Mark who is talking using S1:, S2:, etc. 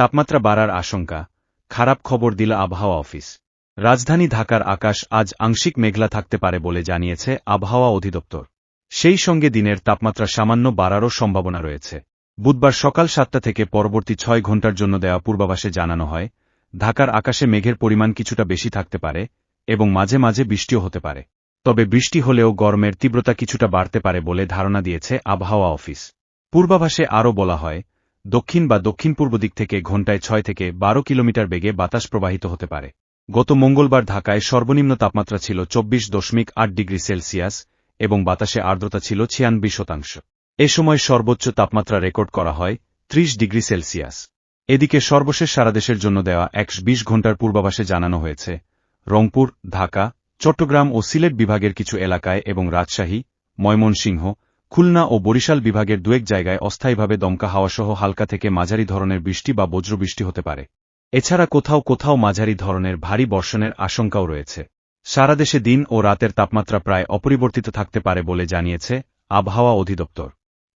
S1: তাপমাত্রা বাড়ার আশঙ্কা, খারাপ খবর দিল আবহাওয়া অফিস। রাজধানী ঢাকার আকাশ আজ আংশিক মেঘলা থাকতে পারে বলে জানিয়েছে আবহাওয়া অধিদপ্তর। সেই সঙ্গে দিনের তাপমাত্রা সামান্য বাড়ারও সম্ভাবনা রয়েছে। বুধবার সকাল সাতটা থেকে পরবর্তী ছয় ঘণ্টার জন্য দেওয়া পূর্বাভাসে জানানো হয়, ঢাকার আকাশে মেঘের পরিমাণ কিছুটা বেশি থাকতে পারে এবং মাঝে মাঝে বৃষ্টিও হতে পারে। তবে বৃষ্টি হলেও গরমের তীব্রতা কিছুটা বাড়তে পারে বলে ধারণা দিয়েছে আবহাওয়া অফিস। পূর্বাভাসে আরও বলা হয় দক্ষিণ বা দক্ষিণ পূর্ব দিক থেকে ঘণ্টায় ছয় থেকে বারো কিলোমিটার বেগে বাতাস প্রবাহিত হতে পারে। গত মঙ্গলবার ঢাকায় সর্বনিম্ন তাপমাত্রা ছিল চব্বিশ দশমিক আট ডিগ্রি সেলসিয়াস এবং বাতাসে আর্দ্রতা ছিল ছিয়ানব্বই শতাংশ। এ সময় সর্বোচ্চ তাপমাত্রা রেকর্ড করা হয় ত্রিশ ডিগ্রি সেলসিয়াস। এদিকে সর্বশেষ সারা দেশের জন্য দেওয়া একশো বিশ ঘণ্টার পূর্বাভাসে জানানো হয়েছে, রংপুর, ঢাকা, চট্টগ্রাম ও সিলেট বিভাগের কিছু এলাকায় এবং রাজশাহী, ময়মনসিংহ খুলনা ও বরিশাল বিভাগের দুয়েক জায়গায় অস্থায়ীভাবে দমকা হাওয়াসহ হালকা থেকে মাঝারি ধরনের বৃষ্টি বা বজ্রবৃষ্টি হতে পারে। এছাড়া কোথাও কোথাও মাঝারি ধরনের ভারী বর্ষণের আশঙ্কাও রয়েছে। সারাদেশে দিন ও রাতের তাপমাত্রা প্রায় অপরিবর্তিত থাকতে পারে বলে জানিয়েছে আবহাওয়া অধিদপ্তর।